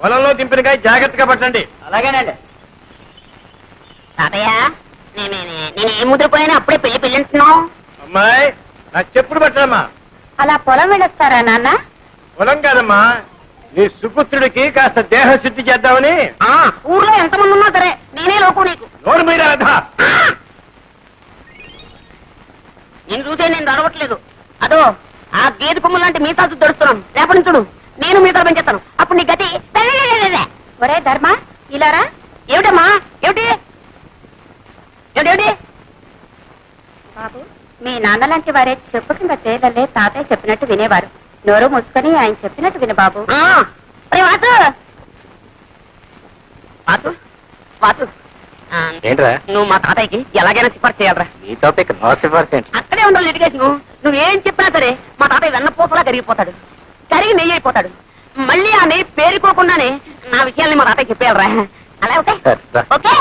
పొలంలో దింపిన కాయ జాగ్రత్తగా పట్టండి. అలాగేనండి. తాతయ్య నేను ఏం ముద్రపోయాను అప్పుడే పెళ్ళి పెళ్ళి అంటున్నావు అమ్మాయి నా చెప్పుడు పట్టడమ్మా అలా పొలం వెళ్ళొస్తారా నాన్న? పొలం కాదమ్మా నీ సుపుత్రుడికి కాస్త దేహ శుద్ధి చేద్దామని. ఆ ఊర్లో ఎంతమంది ఉన్నా సరే నేనే లోకం నీకు. నోరు మీద రాధా. నేను చూసే నేను అడవట్లేదు అదో ఆ గేదె కొమ్ము లాంటి మీసాలు దొరుకుతున్నాను రేపటి నుంచి చూడు నేను మీసాలు పెంచేస్తాను. అప్పుడు నీ గతి ఒరే ధర్మ ఇలారా ఏమిటమ్మా ఏమిటి ఏమిటి బాబు మీ నాన్న లాంటి వారే చెప్పు కింద తాతయ్య చెప్పినట్టు వినేవారు నోరు మూసుకొని ఆయన చెప్పినట్టు విను బాబు వాసు వాసు వాసు ఏంట్రా నువ్వు మా తాతయ్యకి ఎలాగైనా సిఫార్సు చేయాలరా నీ టాపిక్ నో సిఫార్సెంట్ అక్కడే ఉండవు లిటిగేషన్ నువ్వేం చెప్పినా సరే మా తాతయ్య వెన్నపోసలా కరిగిపోతాడు కరిగి నెయ్యి అయిపోతాడు మళ్ళీ ఆ నెయ్యి పేరుకోకుండానే నా విషయాల్ని మా తాతయ్య చెప్పేయాలరా. అలా ఓకే. ఓకే?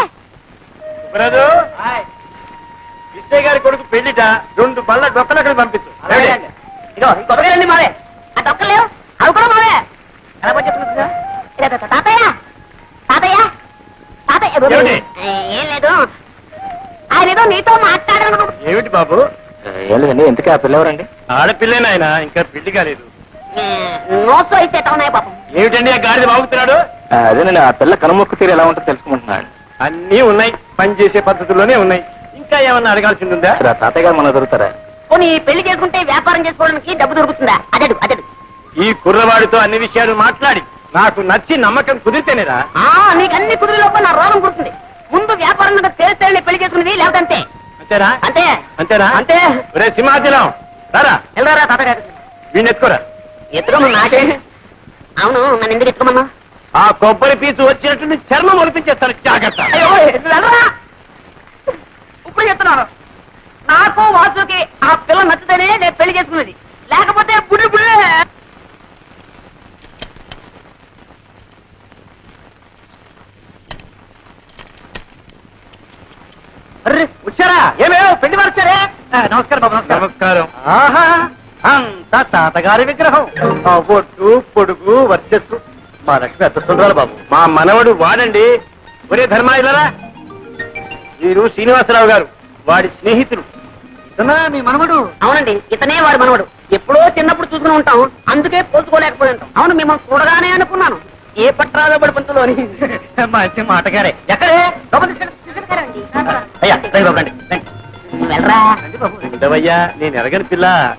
విజయ్ గారి కొడుకు పెళ్ళిట రెండు బళ్ళ డొక్కలక్కడ పంపించు. అలాగేనండి. ఇదిగో ఈ కొబ్బరికాయలన్నీ మావే. ఆ డొక్కలు అవి కూడా మావే. ఎలా చెప్తున్నా తాతయ్య. తాతయ్య. తాతయ్య ఏమిటి? ఏం లేదు. ఆయన ఏదో నీతో మాట్లాడాను. ఏమిటి బాబు? ఏం లేదండి ఎందుకు ఆ పిల్లవరండి? ఆడపిల్లేనాయన ఇంకా పెళ్ళి కాలేదు. ఉన్నాయి పాపం. ఏమిటండి ఆ గాడిద బాగుతున్నాడు? అదేనండి ఆ పిల్ల కనుమొక్కు తీరు ఎలా ఉంటుందో తెలుసుకుంటున్నాడు అన్నీ ఉన్నాయి పని చేసే పద్ధతుల్లోనే ఉన్నాయి. ఇంకా ఏమన్నా అడగాల్సింది ఉందా ఆ తాతయ్య గారు మన దొరుకుతారా? పోనీ పెళ్ళి చేసుకుంటే వ్యాపారం చేసుకోవడానికి డబ్బు దొరుకుతుందా? అదడు అదడు. ఈ కుర్రవాడితో అన్ని విషయాలు మాట్లాడి నాకు నచ్చి నమ్మకం కుదిరితేనేరా. ఆ నీకు అన్ని కుదిరి లోపల నా రోగం కుడుతుంది ముందు వ్యాపారం మీద తేలితేనే పెళ్ళి చేసుకునేది లేకపోతే అంతే. అంతేనా అంతే. అంతేనా అంతే. ఒరే సింహాచలం రారా? వెళ్ళరా తాతగారు? వీడిని ఎత్తుకోరా ఎత్తుకోమన్నా నాకే. అవును నన్ను ఎందుకు ఎత్తుకోమన్నా ఆ కొబ్బరి పీచు వచ్చినట్టు నీ చర్మం ఒలిపించేస్తాను జాగ్రత్త. అయ్యో వెళ్ళరా. ఇప్పుడు చెప్తున్నాను నాకు వాసుకి ఆ పిల్ల నచ్చితేనే నేను పెళ్ళి చేసుకున్నది లేకపోతే బుడి బుడి అర్రే వచ్చారా ఏమేమో పెళ్ళి ఆ, నమస్కారం బాబు నమస్కారం. ఆహా తాతగారి విగ్రహం. ఆ ఒట్టు పొడుగు వర్చస్సు. మా లక్ష్మి అదృష్టంరాలు బాబు. మా మనవడు వాడండి. ఒరే ధర్మాయిలరా వీరు శ్రీనివాసరావు గారు వాడి స్నేహితులు. ఇతనా మీ మనవడు? అవునండి ఇతనే వాడు మనవడు. ఎప్పుడో చిన్నప్పుడు చూసుకుని ఉంటాం అందుకే పోల్చుకోలేకపోయి ఉంటాం. అవును మిమ్మల్ని చూడగానే అనుకున్నాను. ఏ పట్రాలో పడి పంతులు అని మంచి మాటగారే. ఎక్కడే. అయ్యా రండి బాబు రండి. వెళ్ళరా? బాబు. రండి. ఉండవయ్యా నేను ఎరగని పిల్ల.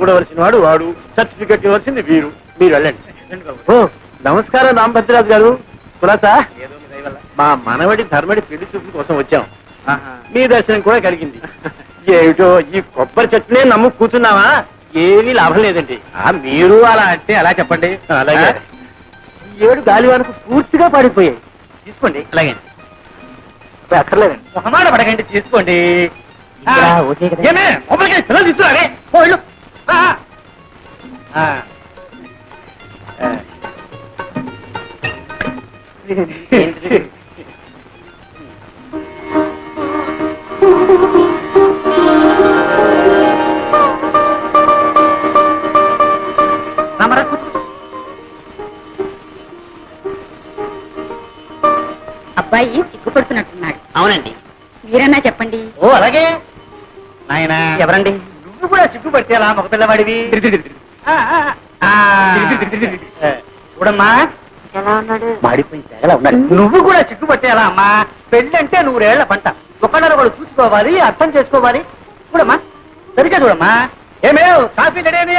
చూడవలసిన వాడు. వాడు సర్టిఫికెట్ ఇవ్వాల్సింది వీరు. మీరు వెళ్ళండి. ఓ నమస్కారం రాంభద్రరాజు గారు. కులాసా? మా మనవడి ధర్మడి పెళ్ళి చూపుల కోసం వచ్చాం. మీ దర్శనం కూడా కలిగింది. ఏమిటో ఈ కొబ్బరి చెట్టునే నమ్ము కూర్చున్నావా? ఏమీ లాభం లేదండి. మీరు అలా అంటే అలా చెప్పండి. అలాగే. ఈ ఏడు గాలివానకు పూర్తిగా పడిపోయాయి. తీసుకోండి. అలాగే. అక్కర్లేదండి. మొహమాట పడకండి తీసుకోండి. అబ్బాయి సిగ్గుపడుతున్నట్టున్నాడు అవునండి. మీరన్నా చెప్పండి. ఓ అలాగే. నాయన. ఎవరండి? కూడా అలా మగ పిల్లవాడివి? ఆ, ఆ, ఆ. చూడమ్మా. ఎలా ఉన్నాడు? మాడిపోయి తెగలా ఉన్నాడు. నువ్వు కూడా సిగ్గుపట్టే అలా అమ్మా. పెళ్ళంటే నూరేళ్ళ పంట. ఒకళ్ళని ఒకడు చూసుకోవాలి అర్థం చేసుకోవాలి. చూడమ్మా. సరిగ్గా చూడమ్మా. ఏమేవ్? కాఫీ అయితే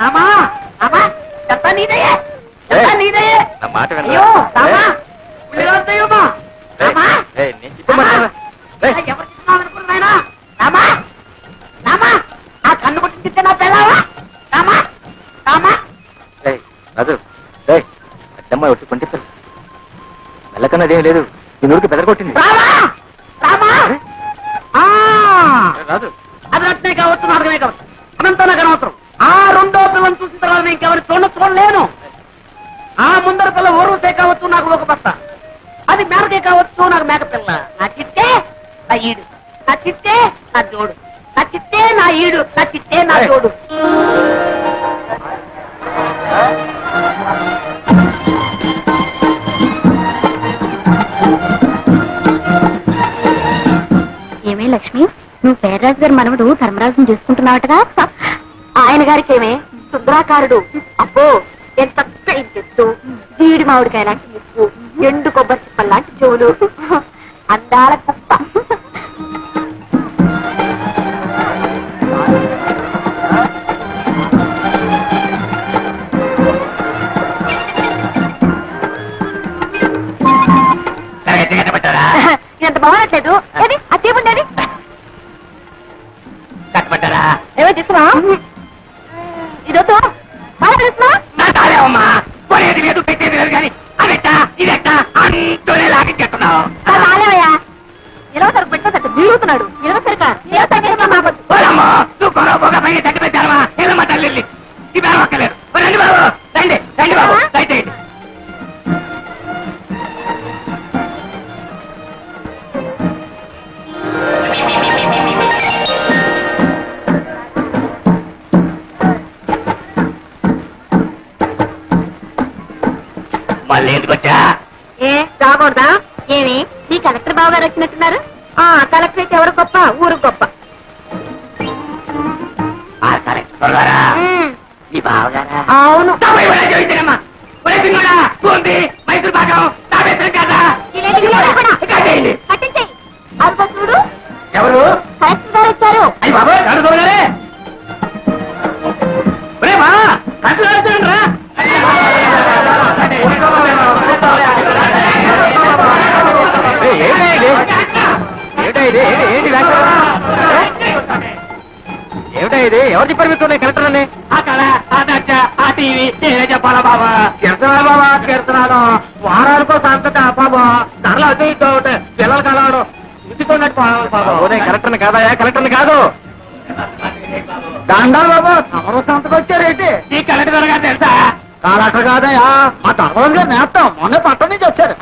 రామా రామా ఇదంతా నీదే ఇదంతా ఏయ్, నీదే నా మాట? అయ్యో రామా ఎవరు అనుకున్నాయినా ఆ కన్ను కొట్టి తిట్టే నా పిల్లవా రామా. రామా. ఏయ్, అద్దమ్మ ఒట్టి కొంటి పిల్ల మెల్లకన్నదేం లేదు. ఈ నూరికి బెదరగొట్టింది రామా. రామా. రాజు. అది రత్నే కావచ్చు నాటకమే కావచ్చు. అనంతా నాకు అనవసరం ఆ రెండో పిల్లని చూసిన తర్వాత నేను చూడ చూడలేను ఆ ముందర పిల్ల ఊరుసే కావచ్చు నాకు ఒక బస్త అది మేరకే కావచ్చు నాకు మేక పిల్ల. నా చిట్టే నా ఈడు. నా చిట్టే నా జోడు. నా చిట్టే నా ఈడు. నా చిట్టే నా. జోడు. ఏమే లక్ష్మి? నువ్వు పేర్రాజు గారి మనవడు ధర్మరాజుని చేసుకుంటున్నావటగా? ఆయన గారికి ఏమే సుందరాకారుడు. అబ్బో ఎంత చెట్టు జీడి మామిడికాయ లాంటి ముక్కు ఎండు కొబ్బరి చిప్పల్ లాంటి చెవులు అందాల కుప్ప. ఎంత బాగున్నట్లేదు ఏది? అత్తే ఉండేది కట్టబట్టారా ఏమో తీసుకున్నా ఇదొద్దు. తాలేవమ్మా కొనేది లేదు పెట్టేది లేదు కానీ అదెట్టా ఇదెట్టా అంటూనే లాగించేస్తున్నావు. ఇరవై సరుకు పెట్టేసట్టు బీగుతున్నాడు ఇరవై సరుక? మళ్ళీ ఎందుకు వచ్చా ఏ రాకూడదా? ఏమి? మీ కలెక్టర్ బాబు గారు వచ్చినట్టున్నారు? ఆ కలెక్టర్ అయితే ఎవరు గొప్ప? ఊరు గొప్ప. ఆ కలెక్టర్ గారా? మీ బావగారా? అవును. మైసూర్ కాదా? పట్టించేయి. అదిగో చూడు. ఎవరు? కలెక్టర్ గారు వచ్చారు. అయ్యి బాబు నడు ఏమిటా ఇది ఎవరు చెప్పారు మీకు కలెక్టర్ అని ఆ కళ ఆ దచ్చ ఆ టీవీ నేనే చెప్పాలా బాబా కీర్తనాలు బాబా కీర్తనాలు వారానికో సంతట బాబా ధరలు అటు ఇటు ఉంటాయి పిల్లలు కలవడం ఇచ్చుకున్నట్టు బాబా కలెక్టర్ని కాదయా కలెక్టర్ని కాదు దండాలు బాబు తమరు సంతకు వచ్చారేంటి ఈ కలెక్టర్ గారు తెలుసా కలెక్టర్ కాదయా మా తమరు గారు నేస్తాం మొన్న పట్టణం నుంచి వచ్చారు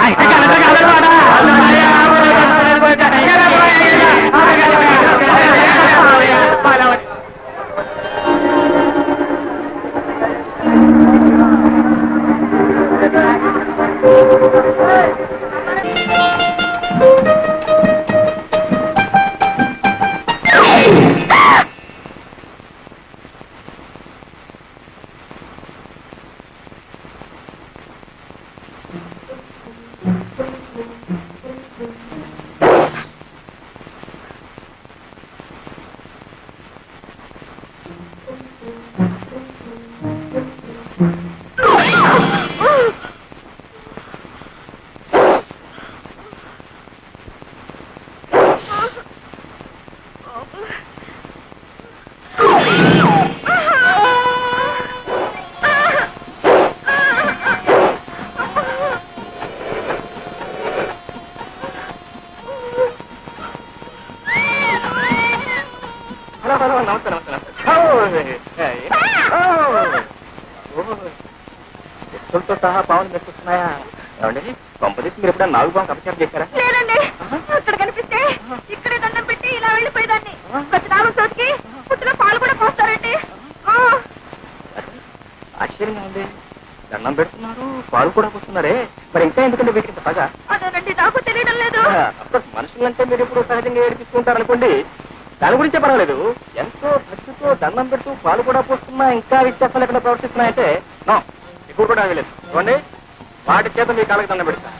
వాడా. ఎత్తులతో సహా పావులు మెచ్చుకున్నాయా ఏమండి కొంపదీసి మీరు ఎప్పుడైనా నాలుగు పాము అపచారం చేశారా లేదండి. అక్కడ కనిపిస్తే ఇక్కడే దండం పెట్టి ఇలా వెళ్ళిపోయేదాన్ని. ప్రతి నాలుగు చోటికి పుట్టిన పాలు కూడా పోస్తారండి. ఆశ్చర్యంగా ఉంది దండం పెడుతున్నారు పాలు కూడా పోస్తున్నారే. మరి ఇంకా ఎందుకంటే వీటికి పగ? అదేనండి నాకు తెలియడం లేదు. మనుషులంటే మీరు ఎప్పుడు సహజంగా ఏడిపిస్తుంటారు అనుకోండి దాని గురించే పర్వాలేదు. ఎంతో భక్తితో దండం పెడుతూ పాలు కూడా పోస్తున్నా ఇంకా విశ్వాసం లేకుండా ప్రవర్తిస్తున్నాయంటే నో ఇప్పుడు కూడా వెళ్ళలేదు చూడండి వాటి చేత మీ కాళ్ళకి దండం పెడతా.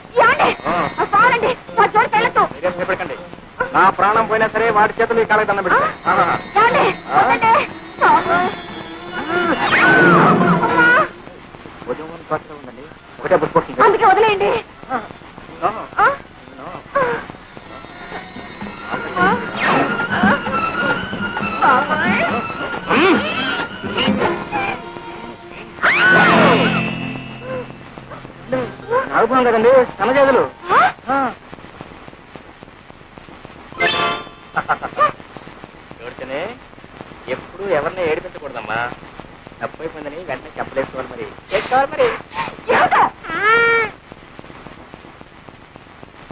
నా ప్రాణం పోయినా సరే వాటి చేత మీ కాళ్ళకి దండం పెడతా. పాత్ర ఉందండి. ఒకటే అందుకే వదిలేయండి. నాగుపాం కదండి సన్నజాజులు ఆ? చూడితేనే ఎప్పుడు ఎవరిని ఏడిపించకూడదమ్మా. తప్పైపోయిందని వెంటనే చెప్పలేసుకోవాలి మరి. చేసుకోవాలి మరి?